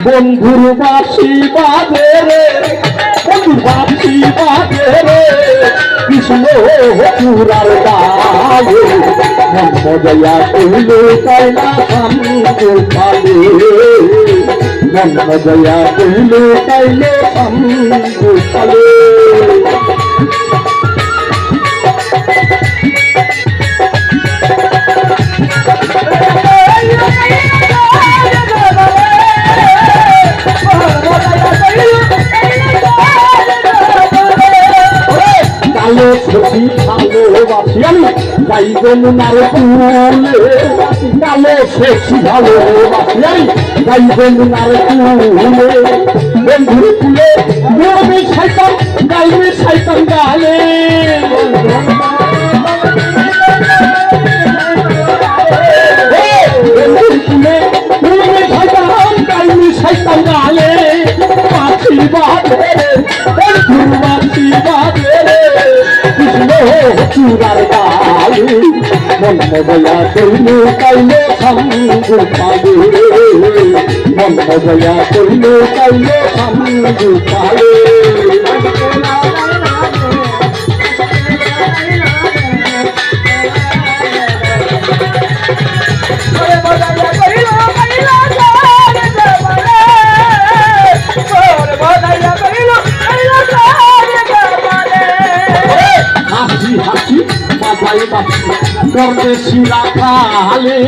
বন্ধুর বাসি বাজে রে বন্ধুর বাসি বাজে রে, কৃষ্ণ চূড়ার গায়ে মন মজয়া কইল কায়না স্বামী গোপালে মন মজয়া কইল কাইলে স্বামী গোপালে কালো সখী ভালোবাসি আমি। গাইব মুনার কুলে কালো সখী ভালোবাসি আমি। গাইব মুনার কুলে বন্ধুর কুলে বলবে শয়তান, গাইবে শয়তান গালে। শয়তান বাসি বাদে কৃষ্ণ চূড়ার গালে মন মজয়া কইলে কাইলে সঙ্গ পাবে মন মজয়া কইলে কাইলে সঙ্গ পালে বাজাই বাসি পরদেশি রাখালে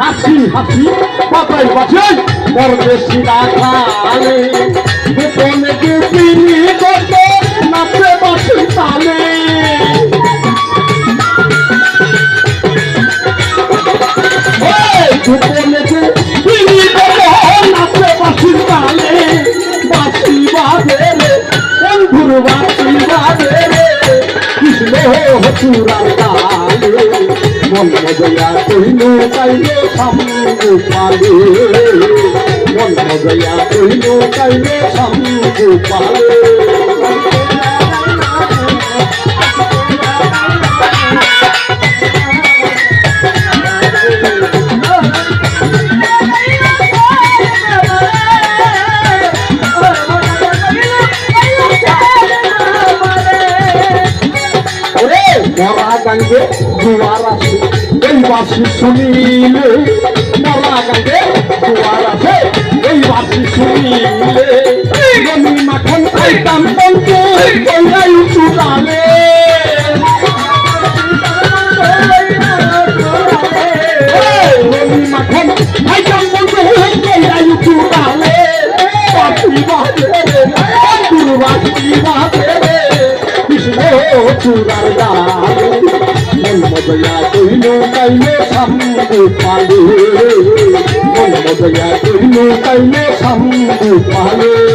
হাসি হাসি বাজাই বাজাই পরদেশি রাখালে গোপনে গোপিনী কত নাচে বাসি তালে গোপিনী চূড়ার কালে মন মজয়া কহিল কাইলে সামু পালে মন মজয়া কহিল কাইলে সামু পালে মরা দুয়ার আছে। এই বাসি শুনিলে মরা গাঙ্গে দুয়ার আছে। এই বাসি শুনিলে জমি মাখন খাইতাম কইলাই চুটালে জমি মাখন খাইতাম বন্ধু কইলাই চুটালে বাসি বাজে বাসি বাজে কৃষ্ণ চূড়ার গালে মন মজয়া কইল কাইলে সামু পালে মন মজয়া কইল কাইলে সামু পালে।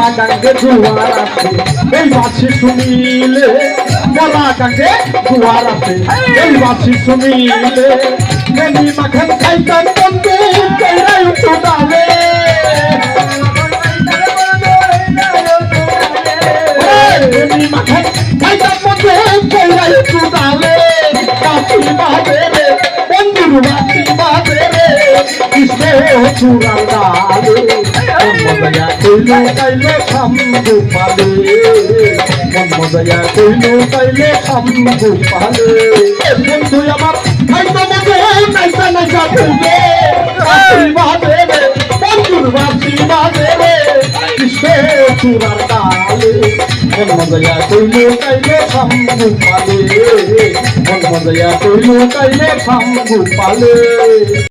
মরা গাঙ্গে দুয়ার আছে এই বাসি শুনিলে মরা গাঙ্গে দুয়ার আছে এই বাসি শুনিলে মেনি মাখন খাইতাম বন্ধু কেরাই চুটালে মেনি মাখন খাইতাম বন্ধু কেরাই চুটালে বাসি বাজে রে গালে মজয়া কইলো কাইলে খামু পালে। মন মজয়া কইলো কাইলে খামু পালে। বন্ধু আমার খাইতো মজে নাইতা নাইতা কইলে বাজে রে, বন্ধুর বাসি বাজে রে। কৃষ্ণে চূড়ার কালে মন মজয়া কইলো কাইলে খামু পালে। মন